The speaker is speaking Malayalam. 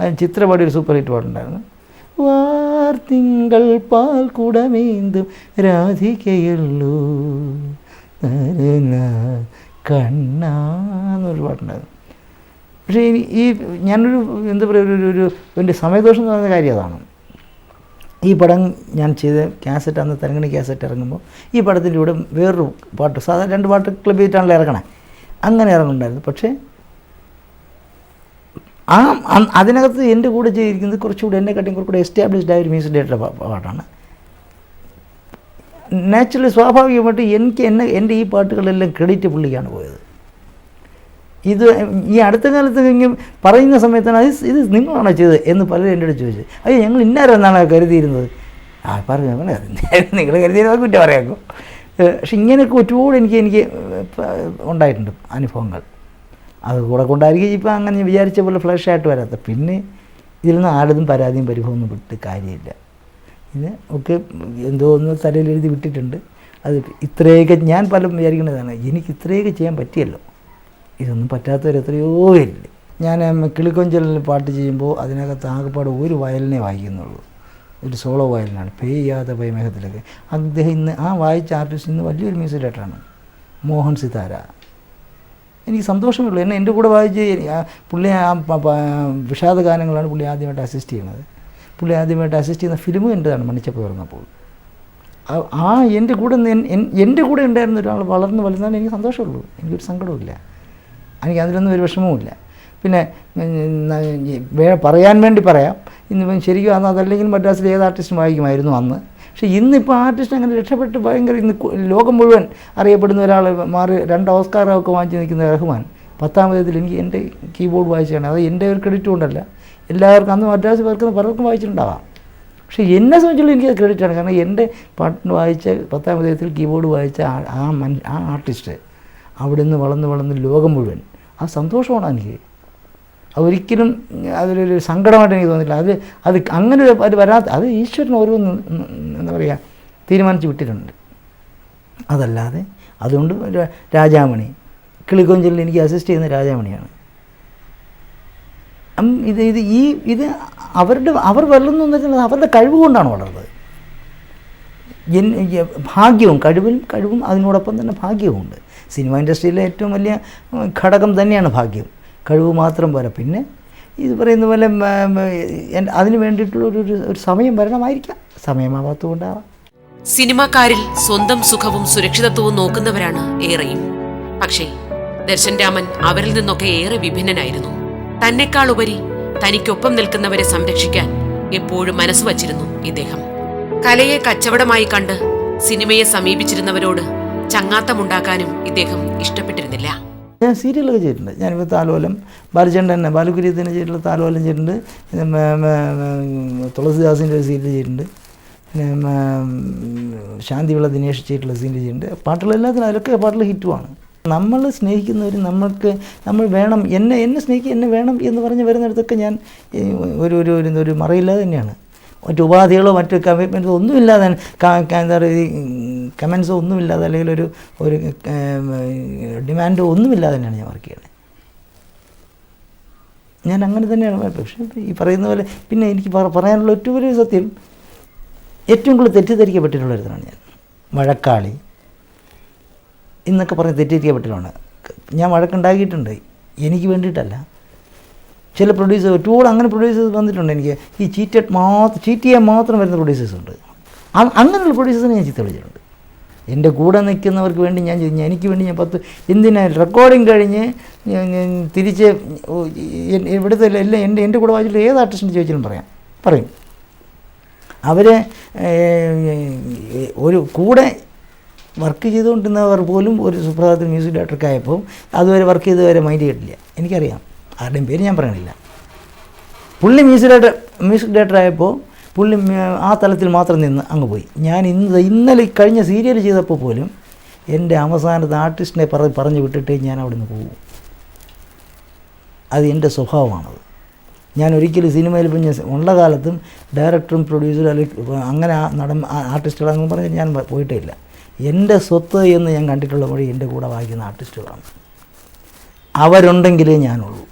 അത് ചിത്രപാടി ഒരു സൂപ്പർ ഹിറ്റ് പാട്ടുണ്ടായിരുന്നു. വാർ തിങ്കൾ പാൽ കുടമേന്തും രാധികയല്ലോ കണ്ണാന്നൊരു പാട്ടുണ്ടായിരുന്നു. പക്ഷേ ഈ ഞാനൊരു എന്താ പറയുക ഒരു ഒരു എന്റെ സമയദോഷം എന്ന് പറയുന്ന കാര്യം അതാണ്. ഈ പടം ഞാൻ ചെയ്ത ക്യാസറ്റ് അന്ന് തരങ്ങണി ക്യാസറ്റ് ഇറങ്ങുമ്പോൾ ഈ പടത്തിന്റെ കൂടെ വേറൊരു പാട്ട് സാധാരണ രണ്ട് പാട്ട് ക്ലബ് ചെയ്തിട്ടാണല്ലോ ഇറങ്ങണേ. അങ്ങനെ ഇറങ്ങുന്നുണ്ടായിരുന്നു. പക്ഷേ ആ അതിനകത്ത് എന്റെ കൂടെ ചെയ്തിരിക്കുന്നത് കുറച്ചുകൂടി എന്നെ കട്ടിങ് കുറച്ചുകൂടി എസ്റ്റാബ്ലിഷ്ഡ് ആയ ഒരു മ്യൂസിക് ഡയറക്ടറുടെ പാട്ടാണ്. നാച്ചുറലി സ്വാഭാവികമായിട്ട് എനിക്ക് എന്നെ എന്റെ ഈ പാട്ടുകളെല്ലാം ക്രെഡിറ്റ് പുള്ളിക്കാണ് പോയത്. ഇത് ഈ അടുത്ത കാലത്ത് ഇങ്ങനെ പറയുന്ന സമയത്താണ് അത് ഇത് നിങ്ങളാണോ ചെയ്തത്? എന്ന് പലരും എന്റെ അടുത്ത് ചോദിച്ചത്. അയ്യോ ഞങ്ങൾ ഇന്നാരെന്നാണ് കരുതിയിരുന്നത്? ആ പറഞ്ഞു അങ്ങനെ നിങ്ങൾ കരുതിയിരുന്നത് കുറ്റം പറയാക്കും. പക്ഷെ ഇങ്ങനെയൊക്കെ ഒരുപാട് എനിക്ക് എനിക്ക് ഉണ്ടായിട്ടുണ്ട് അനുഭവങ്ങൾ. അത് കൂടെ കൊണ്ടായിരിക്കും ഇപ്പം അങ്ങനെ വിചാരിച്ച പോലെ ഫ്ലഷ് ആയിട്ട് വരാത്ത പിന്നെ ഇതിൽ നിന്ന് ആരതും പരാതിയും പരിഭവമൊന്നും വിട്ട് കാര്യമില്ല. ഇത് ഒക്കെ എന്തോ ഒന്ന് തലയിൽ എഴുതി വിട്ടിട്ടുണ്ട്. അത് ഇത്രയൊക്കെ ഞാൻ പലരും വിചാരിക്കുന്നതാണ് എനിക്ക് ഇത്രയൊക്കെ ചെയ്യാൻ പറ്റിയല്ലോ. ഇതൊന്നും പറ്റാത്തവർ എത്രയോ ഇല്ല ഞാൻ കിളിക്കൊഞ്ചലിൽ പാട്ട് ചെയ്യുമ്പോൾ അതിനകത്ത് ആകെപ്പാട് ഒരു വയലിനെ വായിക്കുന്നുള്ളൂ. ഒരു സോളോ വയലിനാണ്. പെയ്യാതെ പൈമേഹത്തിലൊക്കെ അദ്ദേഹം ഇന്ന് ആ വായിച്ച ആർട്ടിസ്റ്റ് ഇന്ന് വലിയൊരു മ്യൂസിക് ഡയറക്ടറാണ് മോഹൻ സിതാര. എനിക്ക് സന്തോഷമേ ഉള്ളൂ. എന്നെ എന്റെ കൂടെ വായിച്ച് പുള്ളി ആ വിഷാദ ഗാനങ്ങളാണ് പുള്ളി ആദ്യമായിട്ട് അസിസ്റ്റ് ചെയ്യുന്നത്. പുള്ളി ആദ്യമായിട്ട് അസിസ്റ്റ് ചെയ്യുന്ന ഫിലിം എന്റെതാണ് മണിച്ചപ്പ് തുറന്നപ്പോൾ. ആ- എന്റെ കൂടെ എന്റെ കൂടെ ഉണ്ടായിരുന്ന ഒരാൾ വളർന്ന് വലുതാണ് എനിക്ക് സന്തോഷമുള്ളൂ എനിക്കൊരു സങ്കടവുമില്ല. എനിക്ക് അതിലൊന്നും ഒരു വിഷമവുമില്ല. പിന്നെ പറയാൻ വേണ്ടി പറയാം. ഇന്ന് ശരിക്കും അന്ന് അതല്ലെങ്കിൽ മദ്രാസിൽ ഏത് ആർട്ടിസ്റ്റും വായിക്കുമായിരുന്നു അന്ന്. പക്ഷേ ഇന്നിപ്പോൾ ആർട്ടിസ്റ്റ് അങ്ങനെ രക്ഷപ്പെട്ട് ഭയങ്കര ഇന്ന് ലോകം മുഴുവൻ അറിയപ്പെടുന്ന ഒരാൾ മാറി രണ്ട് ഓസ്കാറൊക്കെ വാങ്ങിച്ച് നിൽക്കുന്ന റഹ്മാൻ. പത്താമതത്തിൽ എനിക്ക് എന്റെ കീബോർഡ് വായിച്ചാണ് അത് എന്റെ ഒരു ക്രെഡിറ്റ് കൊണ്ടല്ല. എല്ലാവർക്കും അന്ന് മദ്രാസ് പേർക്ക് പലർക്കും വായിച്ചിട്ടുണ്ടാവാം. പക്ഷേ എന്നെ സംബന്ധിച്ചുള്ള എനിക്ക് ക്രെഡിറ്റാണ് കാരണം എന്റെ പാട്ടിന് വായിച്ച പത്താം വിധത്തിൽ കീബോർഡ് വായിച്ച ആ ആ ആർട്ടിസ്റ്റ് അവിടെ നിന്ന് വളർന്ന് വളർന്ന് ലോകം മുഴുവൻ. ആ സന്തോഷമാണ് എനിക്ക്. അതൊരിക്കലും അതിലൊരു സങ്കടമായിട്ട് എനിക്ക് തോന്നില്ല അത് അത് അങ്ങനെ ഒരു അത് വരാത്ത അത് ഈശ്വരൻ ഓരോന്ന് എന്താ പറയുക തീരുമാനിച്ച് വിട്ടിട്ടുണ്ട്. അതല്ലാതെ അതുകൊണ്ട് രാജാമണി കിളിക്കൊഞ്ചലിൽ എനിക്ക് അസിസ്റ്റ് ചെയ്യുന്ന രാജാമണിയാണ്. ഇത് ഇത് ഈ ഇത് അവരുടെ അവർ വളർന്നു വെച്ചാൽ അവരുടെ കഴിവ് കൊണ്ടാണ് വളർന്നത്. ഭാഗ്യവും കഴിവും കഴിവും അതിനോടൊപ്പം തന്നെ ഭാഗ്യവുമുണ്ട്. സിനിമ ഇൻഡസ്ട്രിയിലെ ഏറ്റവും വലിയ ഘടകം തന്നെയാണ് ഭാഗ്യം. കഴിവ് മാത്രം പോരാ. പിന്നെ ഇത് പറയുന്ന പോലെ അതിന് വേണ്ടിയിട്ടുള്ള ഒരു- ഒരു സമയം വരണമായിരിക്കാം. സമയമാവാത്തതുകൊണ്ടാവാം. സിനിമാക്കാരിൽ സ്വന്തം സുഖവും സുരക്ഷിതത്വവും നോക്കുന്നവരാണ് ഏറെയും. പക്ഷേ ദർശൻ രാമൻ അവരിൽ നിന്നൊക്കെ ഏറെ വിഭിന്നനായിരുന്നു. തന്നെക്കാൾ ഉപരി തനിക്കൊപ്പം നിൽക്കുന്നവരെ സംരക്ഷിക്കാൻ എപ്പോഴും മനസ്സ് വച്ചിരുന്നു ഇദ്ദേഹം. കലയെ കച്ചവടമായി കണ്ട് സിനിമയെ സമീപിച്ചിരുന്നവരോട് ചങ്ങാത്തമുണ്ടാക്കാനും ഇദ്ദേഹം ഇഷ്ടപ്പെട്ടിരുന്നില്ല. ഞാൻ സീരിയലൊക്കെ ചെയ്തിട്ടുണ്ട്. ഞാനിപ്പോൾ താലോലം ബാലചന്ദ്രൻ തന്നെ ബാലകുര്യത്തിന് ചെയ്തിട്ടുള്ള താലോലം ചെയ്തിട്ടുണ്ട്. തുളസിദാസിന്റെ ഒരു സീരിയൽ ചെയ്തിട്ടുണ്ട്. പിന്നെ ശാന്തിവിള ദിനേഷ് ചെയ്തിട്ടുള്ള സീരിയൽ ചെയ്തിട്ടുണ്ട്. പാട്ടുകളെല്ലാത്തിനും അതിലൊക്കെ പാട്ടുകൾ ഹിറ്റുമാണ് നമ്മൾ സ്നേഹിക്കുന്നവർ നമ്മൾക്ക് നമ്മൾ വേണം എന്നെ എന്നെ സ്നേഹിക്കുക എന്നെ വേണം എന്ന് പറഞ്ഞ് വരുന്നിടത്തൊക്കെ ഞാൻ ഒരു ഒരു ഒരു മറയില്ലാതെ തന്നെയാണ്. മറ്റു ഉപാധികളോ മറ്റു കമ്മിറ്റ്മെന്റ്സോ ഒന്നുമില്ലാതെ എന്താ പറയുക കമൻസോ ഒന്നുമില്ലാതെ അല്ലെങ്കിൽ ഒരു ഒരു ഡിമാൻഡോ ഒന്നുമില്ലാതെ തന്നെയാണ് ഞാൻ വർക്ക് ചെയ്യുന്നത്. ഞാൻ അങ്ങനെ തന്നെയാണ് പക്ഷേ ഈ പറയുന്ന പോലെ പിന്നെ എനിക്ക് പറയാനുള്ള ഏറ്റവും വലിയ സത്യം ഏറ്റവും കൂടുതൽ തെറ്റിദ്ധരിക്കപ്പെട്ടിട്ടുള്ള ഒരുത്തനാണ് ഞാൻ. മഴക്കാളി എന്നൊക്കെ പറഞ്ഞ് തെറ്റിദ്ധരിക്കപ്പെട്ടിട്ടുള്ളതാണ്. ഞാൻ വഴക്കുണ്ടാക്കിയിട്ടുണ്ട്. എനിക്ക് വേണ്ടിയിട്ടല്ല. ചില പ്രൊഡ്യൂസർ ടൂൾ അങ്ങനെ പ്രൊഡ്യൂസേഴ്സ് വന്നിട്ടുണ്ട് എനിക്ക്. ഈ ചീറ്റഡ് മാത്രം ചീറ്റ് ചെയ്യാൻ മാത്രം വരുന്ന പ്രൊഡ്യൂസേഴ്സ് ഉണ്ട്. അങ്ങനെയുള്ള പ്രൊഡ്യൂസേഴ്സിനെ ഞാൻ ചീത്ത എന്റെ കൂടെ നിൽക്കുന്നവർക്ക് വേണ്ടി ഞാൻ ചെയ്തു. എനിക്ക് വേണ്ടി ഞാൻ പത്ത് എന്തിനാ റെക്കോർഡിങ് കഴിഞ്ഞ് തിരിച്ച് ഇവിടുത്തെ എല്ലാം എന്റെ എന്റെ കൂടെ വായിച്ചിട്ട് ഏത് ആർട്ടിസ്റ്റിന്റെ ചോദിച്ചാലും പറയാം. പറയും. അവരെ ഒരു കൂടെ വർക്ക് ചെയ്തുകൊണ്ടിരുന്നവർ പോലും ഒരു സുപ്രഭാതത്തിൽ മ്യൂസിക് ഡയറക്ടർക്ക് ആയപ്പോൾ അതുവരെ വർക്ക് ചെയ്തവരെ മൈൻഡ് ചെയ്തിട്ടില്ല. എനിക്കറിയാം. ആരുടെയും പേര് ഞാൻ പറയണില്ല. പുള്ളി മ്യൂസിക് ഡയറക്ടർ മ്യൂസിക് ഡയറക്ടർ ആയപ്പോൾ പുള്ളി ആ തലത്തിൽ മാത്രം നിന്ന് അങ്ങ് പോയി. ഞാൻ ഇന്ന് ഇന്നലെ കഴിഞ്ഞ സീരിയൽ ചെയ്തപ്പോൾ പോലും എന്റെ അവസാനത്തെ ആർട്ടിസ്റ്റിനെ പറ പറഞ്ഞു വിട്ടിട്ട് ഞാൻ അവിടെ നിന്ന് പോകും അത് എന്റെ സ്വഭാവമാണത്. ഞാൻ ഒരിക്കലും സിനിമയിൽ പിന്നെ ഉള്ള കാലത്തും ഡയറക്ടറും പ്രൊഡ്യൂസറും അല്ലെങ്കിൽ അങ്ങനെ നടൻ ആർട്ടിസ്റ്റുകളാണെന്ന് പറഞ്ഞ് ഞാൻ പോയിട്ടേ ഇല്ല. എന്റെ സ്വത്ത് എന്ന് ഞാൻ കണ്ടിട്ടുള്ള വഴി എന്റെ കൂടെ വായിക്കുന്ന ആർട്ടിസ്റ്റുകളാണ് അവരുണ്ടെങ്കിലേ ഞാനുള്ളൂ.